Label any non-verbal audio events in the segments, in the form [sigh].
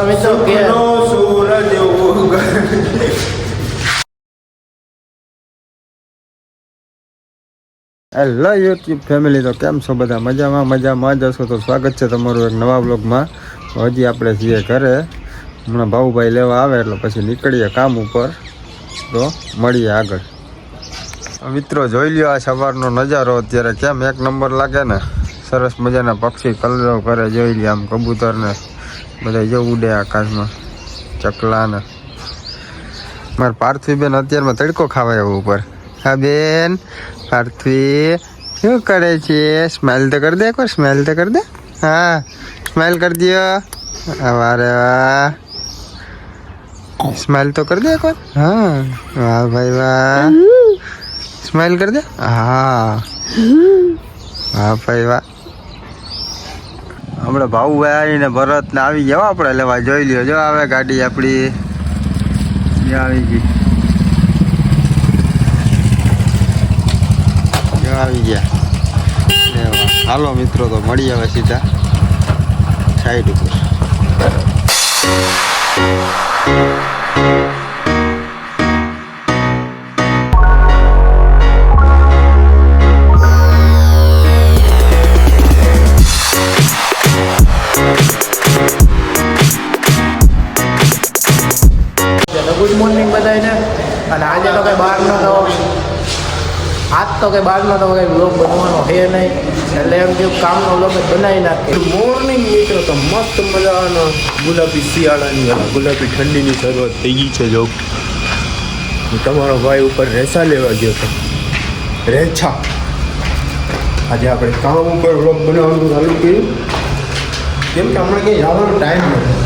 તો મિત્રો કે સુખનો સૂરજ હેલો યુટ્યુબ ફેમિલી તો કેમ છો બધા? મજામાં મજામાં જ હશો? તો સ્વાગત છે તમારું એક નવા બ્લોગમાં હજી આપણે છીએ ઘરે. હમણાં ભાઉભાઈ લેવા આવે એટલે પછી નીકળીએ કામ ઉપર. તો મળીએ આગળ. મિત્રો જોઈ લ્યો આ સવારનો નજારો. અત્યારે કેમ? એક નંબર લાગે ને. સરસ મજાના પક્ષી કલરો કરે જોઈ લે આમ કબૂતરને. બધા જો ઉડે આકાશમાં. ચકલાના. મારે પાર્થવી બેન અત્યારમાં તડકો ખાવા આવ્યો ઉપર. હા બેન. પાર્થવી શું કરે છે? સ્માઇલ તો કરી દે એકવાર સ્માઇલ તો કરી દે. હા સ્માઇલ કરી દો વારે વાહ. સ્માઇલ તો કરી દે એકવાર. હા વાહ ભાઈ વાહ. સ્માઇલ કરી દે. હા. વાહ ભાઈ વાહ. હમણાં ભાવ ભાઈ ને ભરત ને આવી ગયા આપણે લેવા, જોઈ લ્યો, જો આવે ગાડી આપણી. આવી ગઈ. આવી ગયા. હાલો મિત્રો, તો મળી આવે સીધા. સાઈડ ઉપર. ગુડ મોર્નિંગ બધાને અને આજે તો કંઈ બહારનો તો આજ તો કંઈ બહારનો તો કંઈ બ્લોગ બનવાનો છે નહીં. એટલે એમ કે કામનો બ્લોગ જ બનાવી નાખે મોર્નિંગ મિત્રો, તો મસ્ત મજાનો ગુલાબી શિયાળાની ગુલાબી ઠંડીની શરૂઆત થઈ ગઈ છે જો. તમારો ભાઈ ઉપર રેસા લેવા ગયો હતો. રેછા આજે આપણે કામ ઉપર વ્લોગ બનાવવાનું ચાલુ કર્યું. કેમ કે હમણાં ક્યાંય જવાનો ટાઈમ નથી.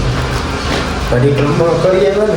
પરિક્રમા કરી ને.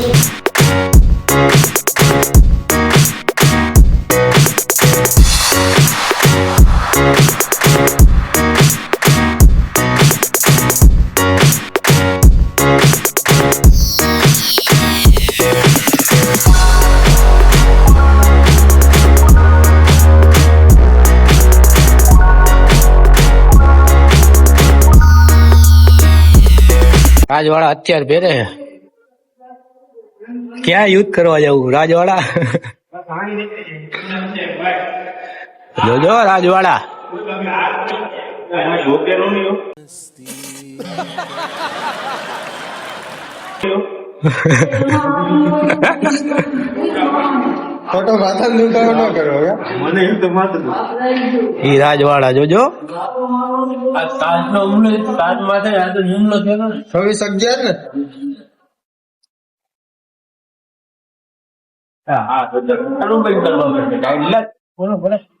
રાજવાળા અત્યારે પહેરે છે ક્યાં યુદ્ધ કરવા જવું રાજવાળા જોજો રાજવાળા ફોટો માથા દુખાવો ન કરો મને એમ તો માથું ઈ રાજવાળા જોજો. છવ્વીસ અગિયાર ને.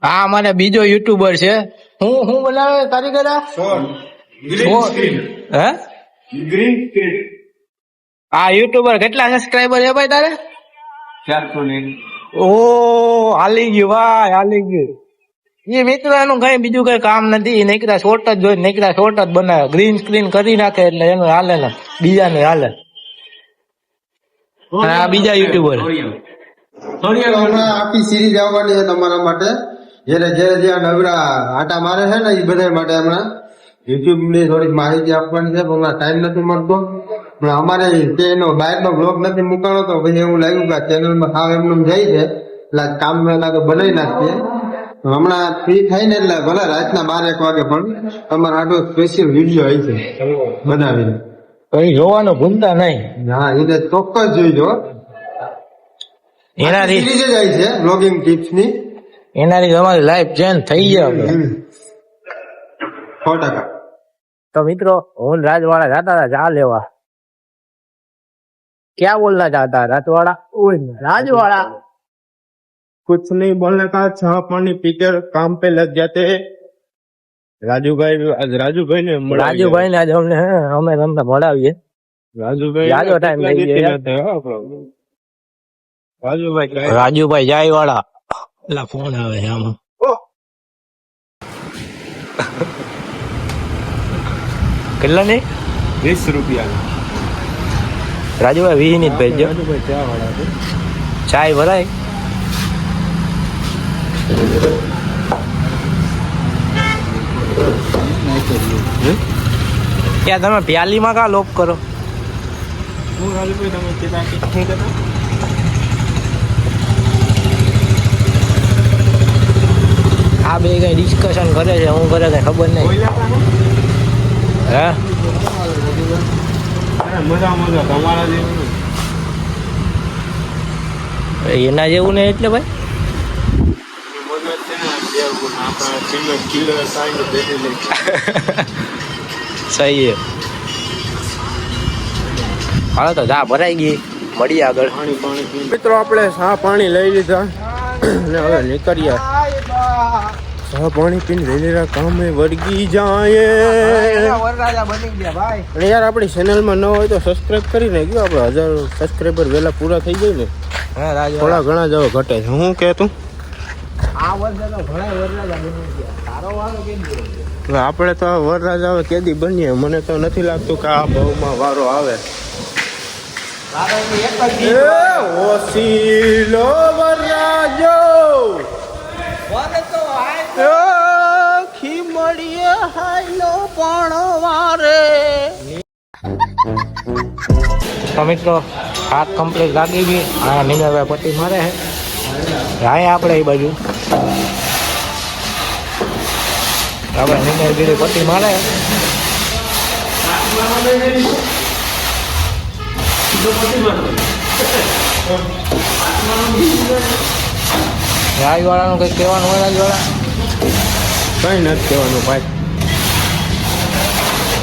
હા મને બીજો યુટ્યુબર છે. હું હું બનાવે કારીગર આ? હે? ગ્રીન સ્ક્રીન આ યુટ્યુબર કેટલા સબસ્ક્રાઇબર છે ભાઈ તારે? ચારસો ને ઓ હાલી ગયું ભાઈ હાલી ગયું એ મિત્ર એનું કઈ બીજું કઈ કામ નથી. નીકળ્યા શોર્ટ જ જોઈ નીકળ્યા શોર્ટ જ બનાવે. ગ્રીન સ્ક્રીન કરી નાખે એટલે એનું હાલે ને. બીજાને હાલે. હા બીજા યુટ્યુબર હમણાં આખી સિરીઝ આવવાની છે તમારા માટે. જ્યારે જ્યારે જ્યાં નવરા આટા મારે છે ને એ બધા માટે હમણાં. યુટ્યુબની થોડીક માહિતી આપવાની છે પણ ટાઈમ નથી મળતો. પણ અમારે તેનો બહારનો બ્લોગ નથી મૂકાણો તો પછી એવું લાગ્યું કે ચેનલમાં સાવ એમનું જાય છે. એટલે કામ પહેલા તો બનાવી નાખીએ. હમણાં ફ્રી થાય ને એટલે ભલે રાતના બાર એક વાગે પણ અમારો આટલો સ્પેશિયલ વીડિયો હોય છે. બનાવીને. કઈ જોવાનો ભૂલતા નહીં. હા એને ચોક્કસ જોઈજો. એનાથી સિરીઝ જ આવી છે બ્લોગિંગ ટિપ્સની એનાથી તમારી લાઈફ ચેન્જ થઈ જાય સો ટકા. તો મિત્રો હું રાજવાળા જાતા હતા ચા લેવા. क्या बोलना चाहता है रतवाड़ा राजवाड़ा कुछ नहीं बोलने का छह पानी पीकर काम पे लग जाते राजू भाई आज राजू भाई ने राजू भाई ने आज हमने हमें તમને મળાવીએ રાજુભાઈ જાજો ટાઈમ લઈ રાજુભાઈ રાજુભાઈ જાય વાળા એટલે ફોન આવે છે આમાં કેટલા ને વીસ રૂપિયા રાજુભાઈ વીસની જ વાળા છે. ચાય ભરાય? ત્યાં તમે પ્યાલીમાં કા લોપ કરો? આ બે કઈ ડિસ્કશન કરે છે હું કરે કઈ ખબર નહીં. હે? મજા મજા. તમારા જેવું એના જેવું નહીં એટલે ભાઈ. ને સહી હાલો તો જા ભરાઈ ગઈ. મળી આગળ. મિત્રો આપણે સા પાણી લઈ લીધા. ને હવે નીકળીએ. સા પાણી પીને વેલેરા કામે વળગી જાય. વરરાજા બની ગયા ભાઈ. અને યાર આપણી ચેનલમાં ન હોય તો સબસ્ક્રાઇબ કરી નાખ્યો આપણે હજાર સબસ્ક્રાઈબર વહેલા પૂરા થઈ જાય ને. થોડા ઘણા જાવ ઘટે છે. હું કે તું? આ વર્ષે ઘણા વરરાજા બની ગયા. તારો વારો કેમ આપણે તો આ વરરાજ આવે કેદી બનીએ. મને તો નથી લાગતું કે આ ભાવમાં વારો આવે. ઓસીલો વરરાજો ખીમડીએ હાઈલો પણ વારે તો મિત્રો, હાથ કમ્પ્લીટ લાગી ગઈ. આ નીંદરભાઈ પટ્ટી મારે છે. રાય આપણે એ બાજુ. આપણે નીંદરગીરી પટ્ટી મારે રાજવાળાનું કંઈક કહેવાનું હોય રાજવાળા કઈ નથી કહેવાનું ભાઈ.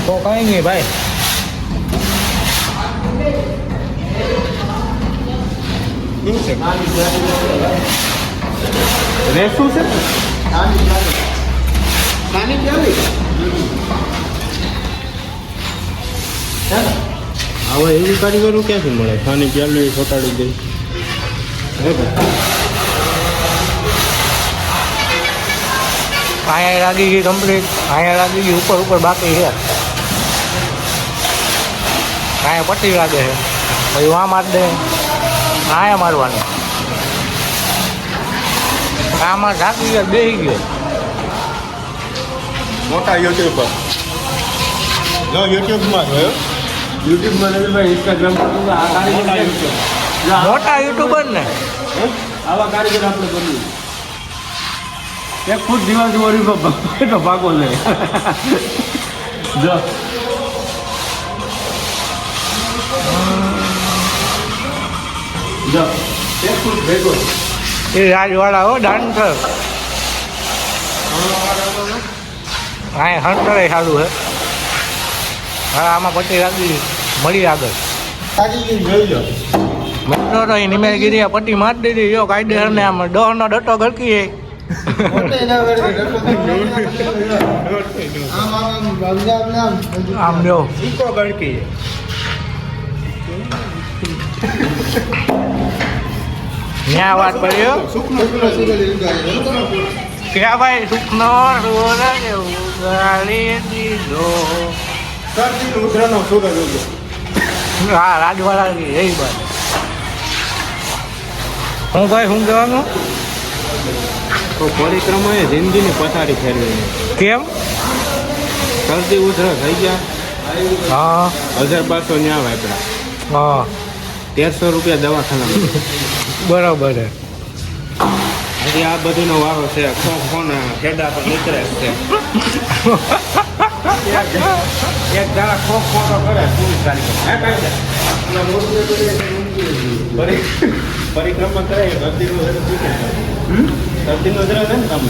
તો કઈ નહીં ભાઈ. રેસું છે? હવે એવી કારીગરો ક્યાંથી મળે? ખાની એ ચોટાડી દે. હે ભાઈ. અહીંયા લાગી ગઈ કમ્પ્લીટ અહીંયા લાગી ગઈ ઉપર ઉપર બાકી છે. અહીંયા પટ્ટી લાગે છે. પછી વાં માર દે. આયા મારવાનું. આમાં ઢાંકી ગયા બેસી ગયો. મોટા યુટ્યુબર જો યુટ્યુબમાં જોયો યુટ્યુબમાં નથી ઇન્સ્ટાગ્રામ આ કાર્યક્રમ મોટા યુટ્યુબર ને. આવા કારીગર આપણે બનવું એક ખુદ દિવાલ વળી તો ભાગો લે [laughs] જો. જો. એક ખુદ ભેગો એ રાજવાળા હો ડાન્સર હા હંટરે સારું હે. હા આમાં પટી રાખી મળી આગળ. મિત્રો તો એ નિમેરગીરી પટ્ટી મારી દીધી. જો કાયદેસર ને આમ દહ નો ડટો ગળકી આમ ન્યા વાત પડ્યો સુખનો સૂરજ ઉગાડી દીધો સરજી ઉગ્યો હા રાજવાળા એ વાત હું ભાઈ શું કહેવાનું? તો પરિક્રમાએ જિંદગીની પથારી ફેરવી કેમ? શરદી ઉધરા થઈ ગયા. હા. હજાર બારસો ન્યા વાપરા હા. તેરસો રૂપિયા દવાખાના બરાબર હજી આ બધીનો વારો છે. ખોને ખેડા પર નીકળે છે. એક દાડા કરે તારીખ પરિક્રમા કરે શરદીનો શરદીનો ને કામ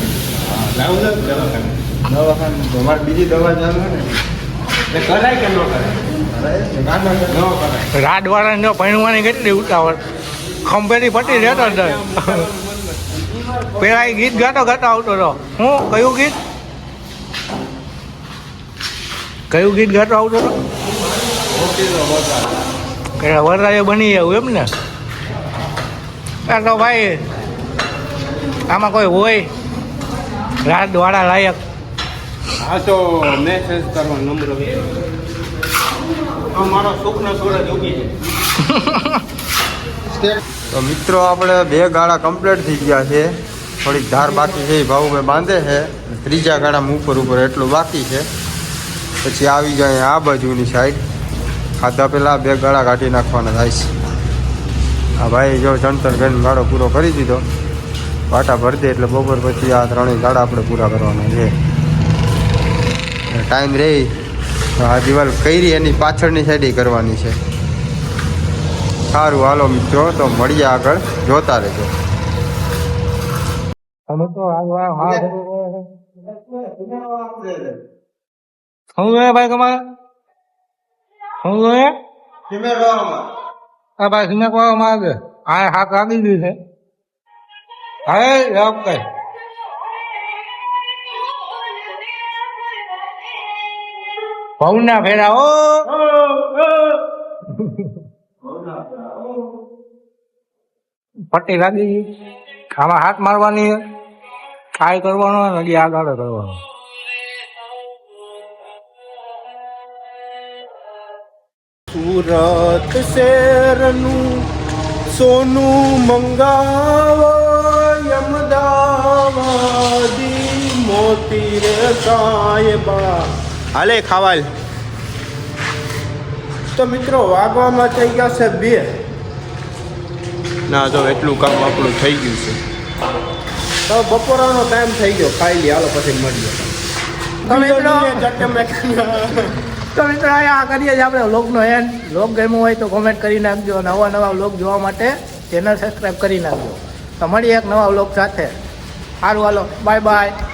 લાવું લાવ દવાખાને. દવાખાને. તમારે બીજી દવા ચાલુ ને. એટલે કરાય કે ન કરાય? ન. કરાય. રાજવાળાને જો ભણવાની કેટલી ઉતાવળ? ખંભેથી પટી રહેતો હતો પેલા એ ગીત ગાતો ગાતો આવતો હતો હું? કયું ગીત? કયું ગીત ગાતો આવતો હતો કે વરરાજો બની જવું એમ ને? આ તો ભાઈ આમાં કોઈ હોય? રાત વાળા લાયક. હા તો મેસેજ કરવા નંબર મારો સુખનો સૂરજ ઉગી છે. [laughs] તો મિત્રો આપણે બે ગાળા કમ્પ્લીટ થઈ ગયા છે. થોડીક ધાર બાકી છે એ ભાઉભાઈ બાંધે છે. ત્રીજા ગાળામાં ઉપર ઉપર એટલું બાકી છે. પછી આવી જાય આ બાજુની સાઈડ ખાધા પહેલાં બે ગાળા કાઢી નાખવાના થાય છે. આ ભાઈ જો જણતર ગણ ગાળો પૂરો કરી દીધો. વાટા ભરી દે એટલે બપોર પછી આ ત્રણેય ગાળા આપણે પૂરા કરવાના છે. ટાઈમ રહી. તો આ દિવાલ કરી એની પાછળની સાઈડે કરવાની છે. સારું હાલો મિત્રો તો મળીએ આગળ. જોતા રહેજો. અમે તો હા શું જોઈએ ભાઈ તમારે? શું આ ભાઈ સિમેન્ટ વાળવા આવે. આ હાથ લાગી ગયું છે. હા, એમ કઈ ભવના ફેરા ઓ પટ્ટી લાગી આમાં હાથ મારવાની ટ્રાય કરવાનો હજી આગળ કરવાનો સુરત શેરનું સોનું મંગાવો. અમદાવાદી મોતી રે સાહેબા. હાલે ખાવાલ. તો મિત્રો વાગવામાં થઈ ગયા છે બે. ના જો એટલું કામ આપણું થઈ ગયું છે. તો બપોરાનો ટાઈમ થઈ ગયો. ખાઈ લઈએ હાલો પછી મળીએ. તો મિત્રો તો મિત્રો આ કરીએ છીએ આપણે લોકનો એન્ડ લોક ગમ્યો હોય તો કોમેન્ટ કરી નાખજો. નવા નવા લોક જોવા માટે ચેનલ સબસ્ક્રાઈબ કરી નાખજો. તો મળીએ એક નવા લોક સાથે. સારું હાલો બાય બાય